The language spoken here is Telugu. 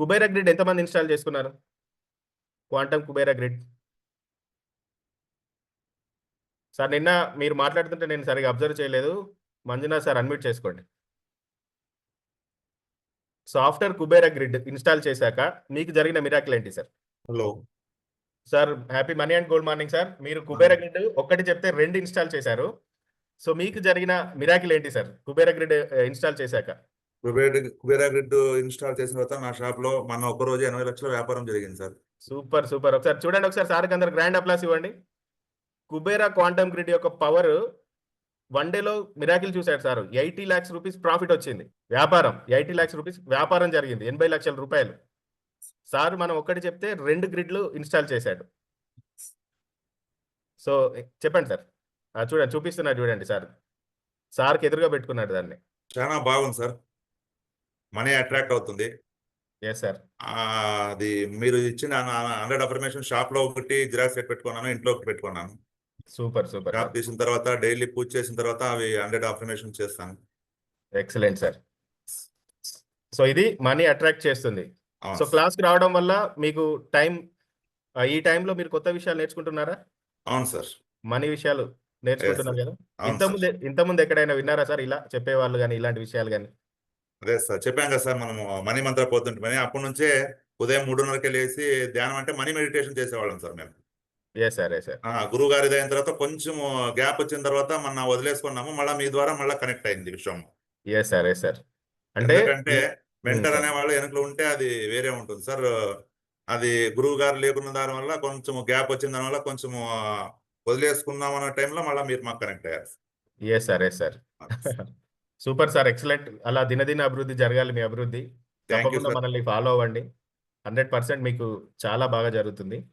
కుబేరా గ్రిడ్ ఎంతమంది ఇన్స్టాల్ చేసుకున్నారు? Quantum Kubera grid. సార్ నిన్న మీరు మాట్లాడుతుంటే నేను సరిగా అబ్జర్వ్ చేయలేదు. మంజునాథ్ సార్ అన్మ్యూట్ చేసుకోండి. సాఫ్ట్వేర్ కుబేరా గ్రిడ్ ఇన్స్టాల్ చేశాక మీకు జరిగిన మిరాకిల్ ఏంటి sir? Hello. Sir happy money and gold morning sir. మీరు కుబేరా గ్రిడ్ ఒక్కటి చెప్తే రెండు ఇన్స్టాల్ చేశారు. సో మీకు జరిగిన మిరాకిల్ ఏంటి సార్? కుబేరా గ్రిడ్ ఇన్స్టాల్ చేశాక. కుబేర కుబేరా గ్రిడ్ ఇన్స్టాల్ చేసిన తర్వాత నా షాప్లో మన ఒక రోజు ఎనభై లక్షల వ్యాపారం జరిగింది సార్. Super super. ఒకసారి చూడండి ఒకసారి సార్కి అందరు గ్రాండ్ అప్లాస్ ఇవ్వండి. కుబేరా క్వాంటమ్ గ్రిడ్ యొక్క పవర్ వన్ డేలో మిరాకిల్ చూశాడు sir. Eighty lakhs rupees profit వచ్చింది. వ్యాపారం ఎయిటీ ల్యాక్స్ రూపీస్ వ్యాపారం జరిగింది. ఎనభై లక్షల రూపాయలు. సార్ మనం ఒక్కటి చెప్తే రెండు గ్రిడ్లు ఇన్స్టాల్ చేశాడు. సో చెప్పండి సార్. చూడండి చూపిస్తున్నారు చూడండి సార్. సార్కి ఎదురుగా పెట్టుకున్నాడు దాన్ని. చాలా బాగుంది సార్. మనీ అట్రాక్ట్ అవుతుంది. అది మీరు ఇచ్చిన హండ్రెడ్ అఫర్మేషన్ షాప్లో ఒకటి జిరాక్స్ సెట్ పెట్టుకున్నాను ఇంట్లో ఒకటి పెట్టుకున్నాను. Super super. షాప్ తీసిన తర్వాత డైలీ పూజ చేసిన తర్వాత అవి హండ్రెడ్ అఫర్మేషన్ చేస్తాను. ఎక్సలెంట్ సార్ సో ఇది మనీ అట్రాక్ట్ చేస్తుంది. So sir. క్లాస్కి రావడం వల్ల మీకు టైం ఈ టైంలో మీరు కొత్త విషయాలు నేర్చుకుంటున్నారా? అవును సార్ మనీ విషయాలు నేర్చుకుంటున్నారు కదా. ఇంతకుముందు. ఇంతకుముందు ఎక్కడైనా విన్నారా సార్ ఇలా చెప్పేవాళ్ళు కానీ ఇలాంటి విషయాలు కానీ అదే సార్ చెప్పాం కదా సార్ మనము మనీ మంత్ర పోతుంటామని అప్పటి నుంచే ఉదయం మూడున్నరకి లేసి ధ్యానం అంటే మనీ మెడిటేషన్ చేసేవాళ్ళం సార్ మేము. గురువు గారిది అయిన తర్వాత కొంచెం గ్యాప్ వచ్చిన తర్వాత మన వదిలేసుకున్నాము మళ్ళీ మీ ద్వారా మళ్ళీ కనెక్ట్ అయింది విషయం అంటే మెంటర్ సార్. అనే వాళ్ళు వెనకలు ఉంటే అది వేరే ఉంటుంది సార్. అది గురువు గారు లేకున్న దాని వల్ల కొంచెం గ్యాప్ వచ్చిన దాని వల్ల కొంచెం వదిలేసుకుందాం అన్న టైంలో మళ్ళీ మీరు మాకు కనెక్ట్ అయ్యారు. Sir sir. Super sir excellent. అలా దినదిన అభివృద్ధి జరగాలి మీ అభివృద్ధి. తప్పకుండా మనల్ని ఫాలో అవ్వండి. హండ్రెడ్ పర్సెంట్ మీకు చాలా బాగా జరుగుతుంది.